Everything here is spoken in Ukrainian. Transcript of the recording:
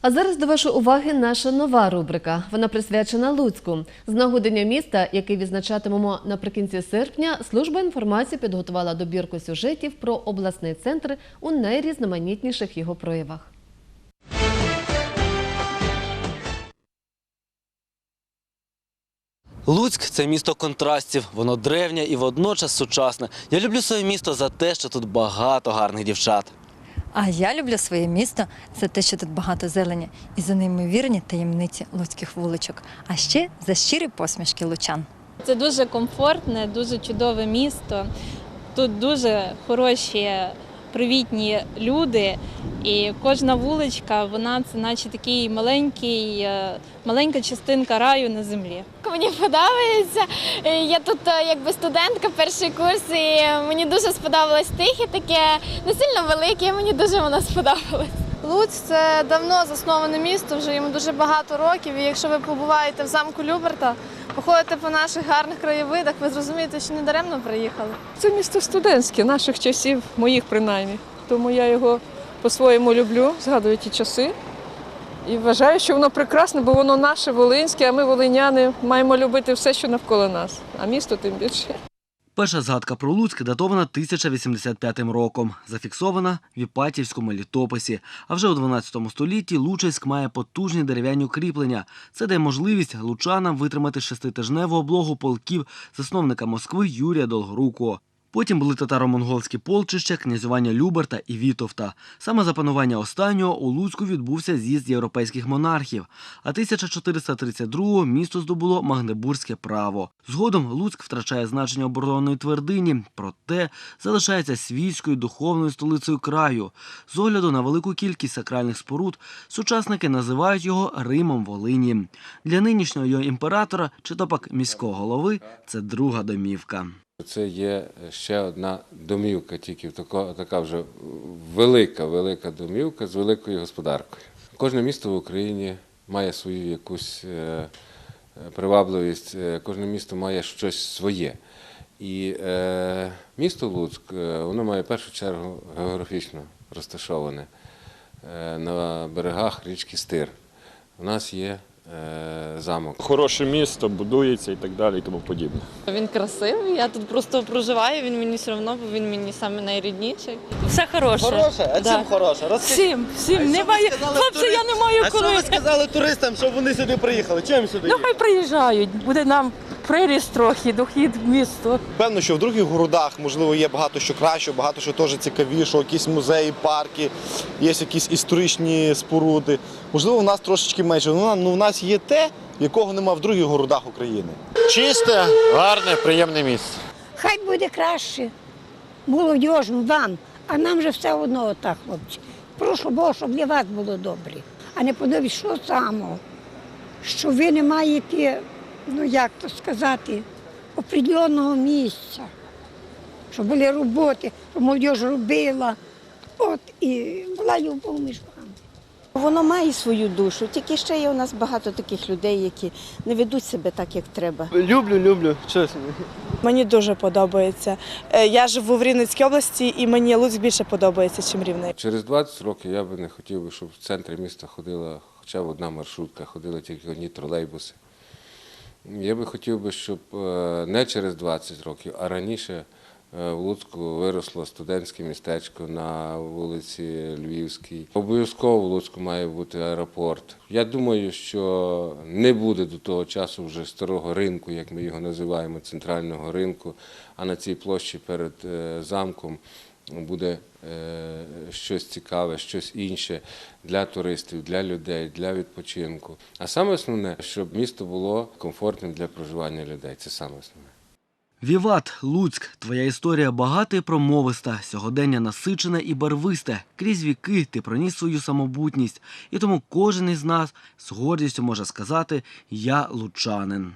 А зараз до вашої уваги наша нова рубрика. Вона присвячена Луцьку. З нагоди Дня міста, який відзначатимемо наприкінці серпня, служба інформації підготувала добірку сюжетів про обласний центр у найрізноманітніших його проявах. Луцьк це місто контрастів. Воно древнє і водночас сучасне. Я люблю своє місто за те, що тут багато гарних дівчат. А я люблю своє місто. Це те, що тут багато зелені, і за неймовірні таємниці луцьких вуличок. А ще за щирі посмішки лучан. Це дуже комфортне, дуже чудове місто. Тут дуже хороші, привітні люди. І кожна вуличка, вона це наче такий маленький, е, маленька частинка раю на землі. Мені подобається. Е, Я тут е, якби студентка, перший курс, і мені дуже сподобалось тихе, таке не сильно велике. Мені дуже воно сподобалось. Луцьк це давно засноване місто, вже йому дуже багато років. І якщо ви побуваєте в замку Люберта, походите по наших гарних краєвидах, ви зрозумієте, що не даремно приїхали. Це місто студентське, наших часів, моїх принаймні. Тому я його по-своєму люблю, згадую ті часи. І вважаю, що воно прекрасне, бо воно наше волинське, а ми, волиняни, маємо любити все, що навколо нас, а місто тим більше. Перша згадка про Луцьк датована 1085 роком, зафіксована в Іпатівському літописі. А вже у 12 столітті Лучиськ має потужні дерев'яні укріплення. Це дає можливість лучанам витримати шеститижневу облогу полків засновника Москви Юрія Долгорукого. Потім були татаро-монгольські полчища, князювання Люберта і Вітовта. Саме за панування останнього у Луцьку відбувся з'їзд європейських монархів. А 1432-го місто здобуло Магдебурзьке право. Згодом Луцьк втрачає значення оборонної твердині, проте залишається свійською духовною столицею краю. З огляду на велику кількість сакральних споруд сучасники називають його Римом Волині. Для нинішнього його імператора чи то пак міського голови це друга домівка. Це є ще одна домівка, тільки така, вже велика, велика домівка з великою господаркою. Кожне місто в Україні має свою якусь е, е, привабливість, е, кожне місто має щось своє. І е, місто Луцьк, е, воно має в першу чергу географічно розташоване е, на берегах річки Стир. У нас є е, замок. Хороше місто, будується і так далі, і тому подібне. Він красивий, я тут просто проживаю, він мені все одно, бо він мені саме найрідніший. Все хороше. Хороше? А Да. чим хороше? Розкажіть. Всім, всім. Немає. Хлопці, я не маю А що коли. ви сказали туристам, щоб вони сюди приїхали? Чим сюди? Ну їхали? хай приїжджають, буде нам приріст трохи, дохід в місто. Певно, що в других городах, можливо, є багато що краще, багато що теж цікавішого, якісь музеї, парки, є якісь історичні споруди. Можливо, в нас трошечки менше. Ну, ну, в нас є те, якого нема в других городах України. Чисте, гарне, приємне місце. Хай буде краще. Молодіжну вам, а нам же все одно отак, хлопці. Прошу Бога, щоб для вас було добре. А не подивись, що самого, що ви не маєте, ну як то сказати, определеного місця, щоб були роботи, щоб молодіж робила. От і була любов між вами. Воно має свою душу, тільки ще є у нас багато таких людей, які не ведуть себе так, як треба. Люблю, люблю, чесно. Мені дуже подобається. Е, Я живу в Рівненській області, і мені Луцьк більше подобається, ніж Рівне. Через 20 років я би не хотів, би, щоб в центрі міста ходила хоча б одна маршрутка, ходили тільки одні тролейбуси. Я би хотів би, щоб е, не через 20 років, а раніше е, в Луцьку виросло студентське містечко на вулиці Львівській. Обов'язково в Луцьку має бути аеропорт. Я думаю, що не буде до того часу вже старого ринку, як ми його називаємо, центрального ринку, а на цій площі перед е, замком буде е, щось цікаве, щось інше для туристів, для людей, для відпочинку. А саме основне, щоб місто було комфортним для проживання людей. Це саме основне. Віват, Луцьк, твоя історія багата і промовиста, сьогодення насичене і барвисте. Крізь віки ти проніс свою самобутність, і тому кожен із нас з гордістю може сказати Я лучанин.